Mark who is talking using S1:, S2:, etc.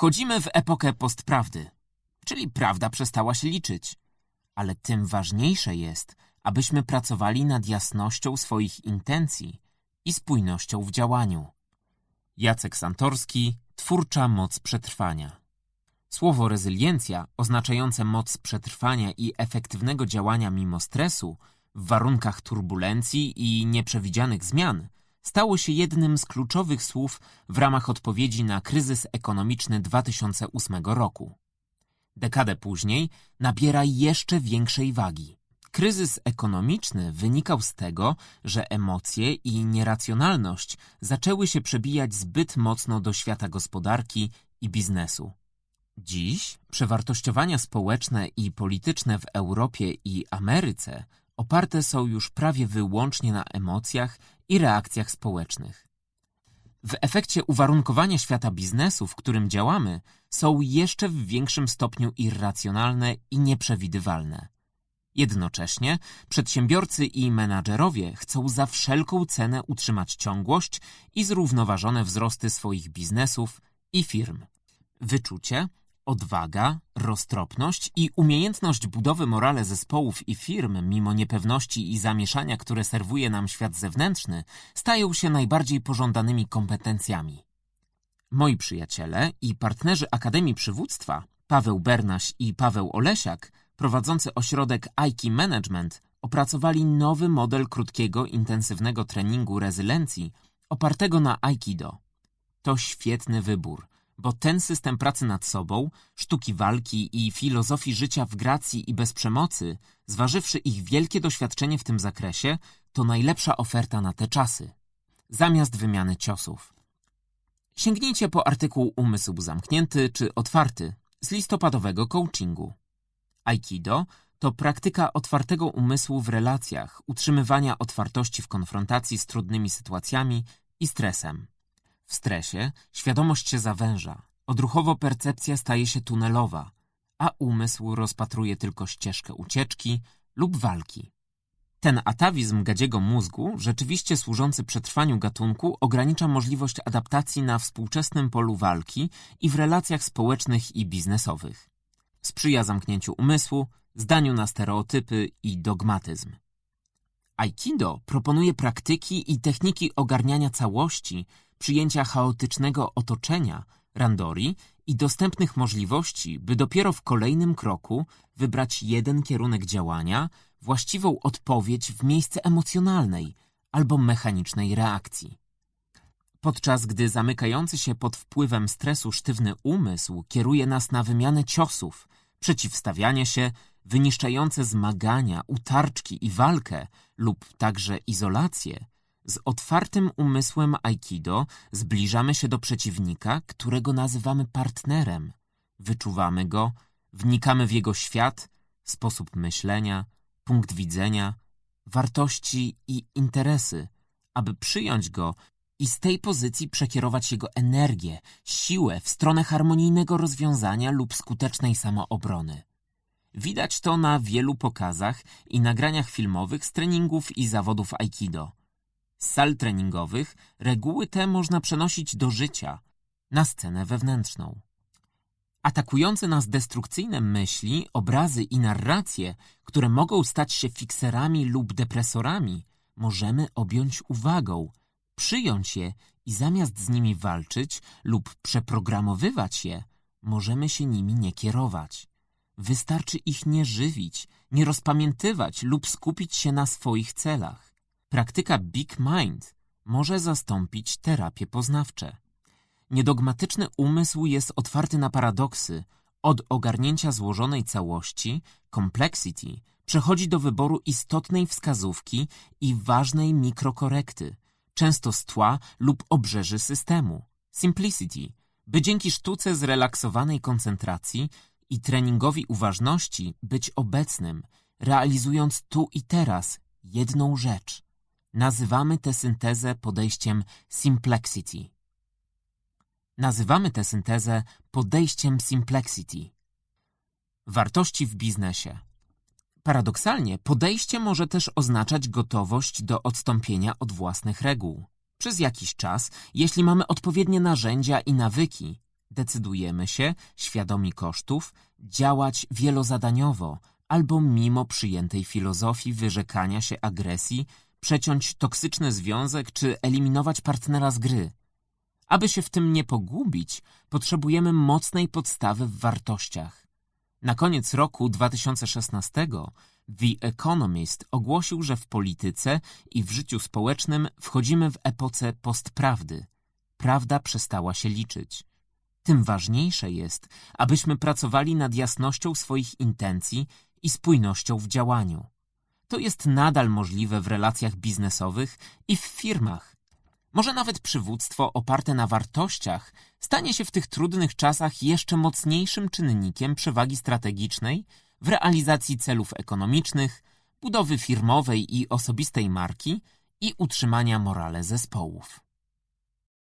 S1: Wchodzimy w epokę postprawdy, czyli prawda przestała się liczyć. Ale tym ważniejsze jest, abyśmy pracowali nad jasnością swoich intencji i spójnością w działaniu. Jacek Santorski, twórcza moc przetrwania. Słowo rezyliencja, oznaczające moc przetrwania i efektywnego działania mimo stresu, w warunkach turbulencji i nieprzewidzianych zmian, stało się jednym z kluczowych słów w ramach odpowiedzi na kryzys ekonomiczny 2008 roku. Dekadę później nabiera jeszcze większej wagi. Kryzys ekonomiczny wynikał z tego, że emocje i nieracjonalność zaczęły się przebijać zbyt mocno do świata gospodarki i biznesu. Dziś przewartościowania społeczne i polityczne w Europie i Ameryce oparte są już prawie wyłącznie na emocjach i reakcjach społecznych. W efekcie uwarunkowania świata biznesu, w którym działamy, są jeszcze w większym stopniu irracjonalne i nieprzewidywalne. Jednocześnie przedsiębiorcy i menadżerowie chcą za wszelką cenę utrzymać ciągłość i zrównoważone wzrosty swoich biznesów i firm. Wyczucie, odwaga, roztropność i umiejętność budowy morale zespołów i firm mimo niepewności i zamieszania, które serwuje nam świat zewnętrzny, stają się najbardziej pożądanymi kompetencjami. Moi przyjaciele i partnerzy Akademii Przywództwa, Paweł Bernaś i Paweł Olesiak, prowadzący ośrodek Aiki Management, opracowali nowy model krótkiego, intensywnego treningu rezylencji opartego na Aikido. To świetny wybór, bo ten system pracy nad sobą, sztuki walki i filozofii życia w gracji i bez przemocy, zważywszy ich wielkie doświadczenie w tym zakresie, to najlepsza oferta na te czasy. Zamiast wymiany ciosów. Sięgnijcie po artykuł Umysł zamknięty czy otwarty z listopadowego coachingu. Aikido to praktyka otwartego umysłu w relacjach, utrzymywania otwartości w konfrontacji z trudnymi sytuacjami i stresem. W stresie świadomość się zawęża, odruchowo percepcja staje się tunelowa, a umysł rozpatruje tylko ścieżkę ucieczki lub walki. Ten atawizm gadziego mózgu, rzeczywiście służący przetrwaniu gatunku, ogranicza możliwość adaptacji na współczesnym polu walki i w relacjach społecznych i biznesowych. Sprzyja zamknięciu umysłu, zdaniu na stereotypy i dogmatyzm. Aikido proponuje praktyki i techniki ogarniania całości, przyjęcia chaotycznego otoczenia, randori i dostępnych możliwości, by dopiero w kolejnym kroku wybrać jeden kierunek działania, właściwą odpowiedź w miejsce emocjonalnej albo mechanicznej reakcji. Podczas gdy zamykający się pod wpływem stresu sztywny umysł kieruje nas na wymianę ciosów, przeciwstawianie się, wyniszczające zmagania, utarczki i walkę lub także izolację, z otwartym umysłem Aikido zbliżamy się do przeciwnika, którego nazywamy partnerem. Wyczuwamy go, wnikamy w jego świat, sposób myślenia, punkt widzenia, wartości i interesy, aby przyjąć go i z tej pozycji przekierować jego energię, siłę w stronę harmonijnego rozwiązania lub skutecznej samoobrony. Widać to na wielu pokazach i nagraniach filmowych z treningów i zawodów Aikido. Z sal treningowych reguły te można przenosić do życia, na scenę wewnętrzną. Atakujące nas destrukcyjne myśli, obrazy i narracje, które mogą stać się fikserami lub depresorami, możemy objąć uwagą, przyjąć je i zamiast z nimi walczyć lub przeprogramowywać je, możemy się nimi nie kierować. Wystarczy ich nie żywić, nie rozpamiętywać lub skupić się na swoich celach. Praktyka Big Mind może zastąpić terapie poznawcze. Niedogmatyczny umysł jest otwarty na paradoksy. Od ogarnięcia złożonej całości, complexity, przechodzi do wyboru istotnej wskazówki i ważnej mikrokorekty, często z tła lub obrzeży systemu, simplicity, by dzięki sztuce zrelaksowanej koncentracji i treningowi uważności być obecnym, realizując tu i teraz jedną rzecz. Nazywamy tę syntezę podejściem simplexity. Nazywamy tę syntezę podejściem simplexity. Wartości w biznesie. Paradoksalnie, podejście może też oznaczać gotowość do odstąpienia od własnych reguł. Przez jakiś czas, jeśli mamy odpowiednie narzędzia i nawyki, Decydujemy się, świadomi kosztów, działać wielozadaniowo albo mimo przyjętej filozofii wyrzekania się agresji, przeciąć toksyczny związek czy eliminować partnera z gry. Aby się w tym nie pogubić, potrzebujemy mocnej podstawy w wartościach. Na koniec roku 2016 The Economist ogłosił, że w polityce i w życiu społecznym wchodzimy w epoce postprawdy. Prawda przestała się liczyć. Tym ważniejsze jest, abyśmy pracowali nad jasnością swoich intencji i spójnością w działaniu. To jest nadal możliwe w relacjach biznesowych i w firmach. Może nawet przywództwo oparte na wartościach stanie się w tych trudnych czasach jeszcze mocniejszym czynnikiem przewagi strategicznej w realizacji celów ekonomicznych, budowy firmowej i osobistej marki i utrzymania morale zespołów.